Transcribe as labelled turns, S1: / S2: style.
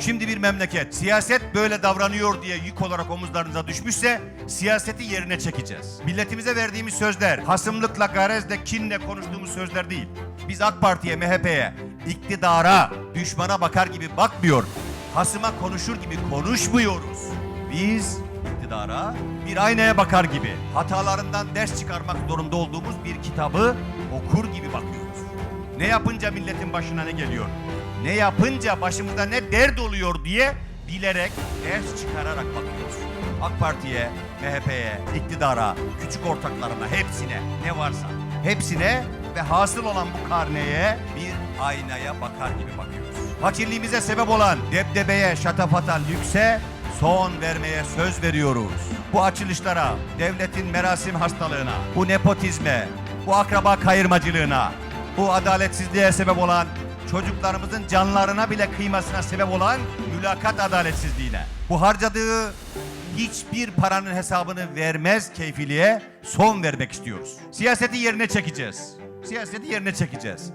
S1: Şimdi bir memleket siyaset böyle davranıyor diye yük olarak omuzlarınıza düşmüşse siyaseti yerine çekeceğiz. Milletimize verdiğimiz sözler hasımlıkla, garezle, kinle konuştuğumuz sözler değil. Biz AK Parti'ye, MHP'ye, iktidara, düşmana bakar gibi bakmıyor. Hasıma konuşur gibi konuşmuyoruz. Biz iktidara bir aynaya bakar gibi hatalarından ders çıkarmak zorunda olduğumuz bir kitabı okur gibi bakıyoruz. Ne yapınca milletin başına ne geliyor? Ne yapınca başımıza ne dert oluyor diye bilerek ders çıkararak bakıyoruz. AK Parti'ye, MHP'ye, iktidara, küçük ortaklarına hepsine ne varsa hepsine ve hasıl olan bu karneye bir aynaya bakar gibi bakıyoruz. Fakirliğimize sebep olan debdebeye, şatafata, lükse son vermeye söz veriyoruz. Bu açılışlara, devletin merasim hastalığına, bu nepotizme, bu akraba kayırmacılığına, bu adaletsizliğe sebep olan, çocuklarımızın canlarına bile kıymasına sebep olan mülakat adaletsizliğine, bu harcadığı hiçbir paranın hesabını vermez keyfiliğe son vermek istiyoruz. Siyaseti yerine çekeceğiz. Siyaseti yerine çekeceğiz.